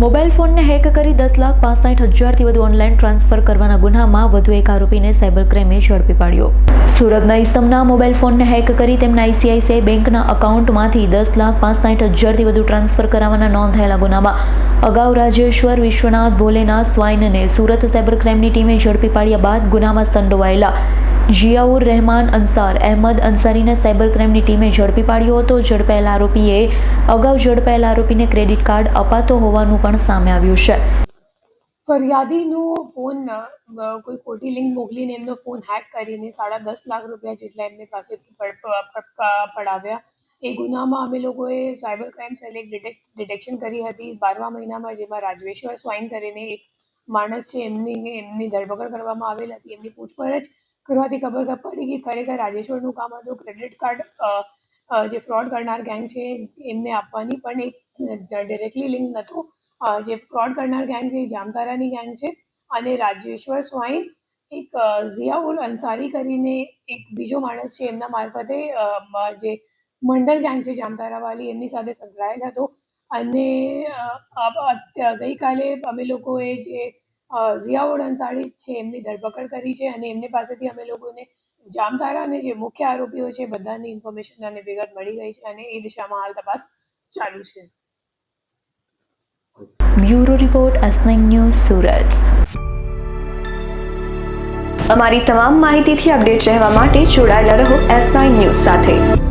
Mobile ફોનને hack કરી દસ લાખ પાસઠ હજારથી વધુ ઓનલાઈન ટ્રાન્સફર કરવાના ગુનામાં વધુ એક આરોપીને સાયબર ક્રાઇમે ઝડપી પાડ્યો. સુરતના ઈસમના મોબાઈલ ફોનને હેક કરી તેમના આઈસીઆઈસીઆઈ બેંકના અકાઉન્ટમાંથી દસ લાખ પાસઠ હજારથી વધુ ટ્રાન્સફર કરાવવાના નોંધાયેલા ગુનામાં અગાઉ રાજેશ્વર, વિશ્વનાથ ભોલેના સ્વાઇનને સુરત સાયબર ક્રાઇમની ટીમે ઝડપી પાડ્યા બાદ ગુનામાં સંડોવાયેલા જિયાઉર રહેમાન અંસાર અહેમદ અંસારીને સાયબર ક્રાઇમની ટીમે ઝડપી પાડ્યો હતો. ઝડપાયેલા આરોપીએ અગાઉ ઝડપાયેલા આરોપીને ક્રેડિટ કાર્ડ અપાતો હોવાનું પણ સામે આવ્યું છે. ફરિયાદીનો ફોન કોઈ ખોટી લિંક મોકલીને એમનો ફોન હેક કરીને સાડા દસ લાખ રૂપિયા જેટલા એમને પાસેથી પડાવ્યા. એ ગુનામાં અમે લોકોએ સાયબર ક્રાઇમ એક ડિટેક્શન કરી હતી. બારમા મહિનામાં જેમાં રાજવેશ્વર સ્વાઈન કરીને એક માણસ છે એમની એમની ધરપકડ કરવામાં આવેલ હતી. એમની પૂછપરછ કરવાથી ખબર પડી કે ખરેખર રાજેશ્વરનું કામ હતું. ક્રેડિટ કાર્ડ જે ફ્રોડ કરનાર ગેંગ છે, એમને આપવાની પણ એક ડિરેક્ટલી લિંક નહોતો. જે ફ્રોડ કરનાર ગેંગ છે, એ જામતારાની ગેંગ છે. અને રાજેશ્વર સ્વાઈન એક ઝિયાઉલ અંસારી કરીને એક બીજો માણસ છે, એમના મારફતે જે મંડલ ગેંગ છે, જામતારાવાળી, એમની સાથે સંકળાયેલ હતો. અને ગઈકાલે અમે લોકોએ જે અ, ઝિયાઉલ અંસારી છે એમની ધરપકડ કરી છે અને એમની પાસેથી અમે લોકોને જામતારા અને જે મુખ્ય આરોપીઓ છે બધાની ઇન્ફોર્મેશન અને વિગત મળી ગઈ છે અને એ દિશામાં હાલ તપાસ ચાલુ છે. Bureau report S news Surat. અમારી તમામ માહિતીથી અપડેટ રહેવા માટે જોડાયેલા રહો એસ નાઇન ન્યૂઝ સાથે.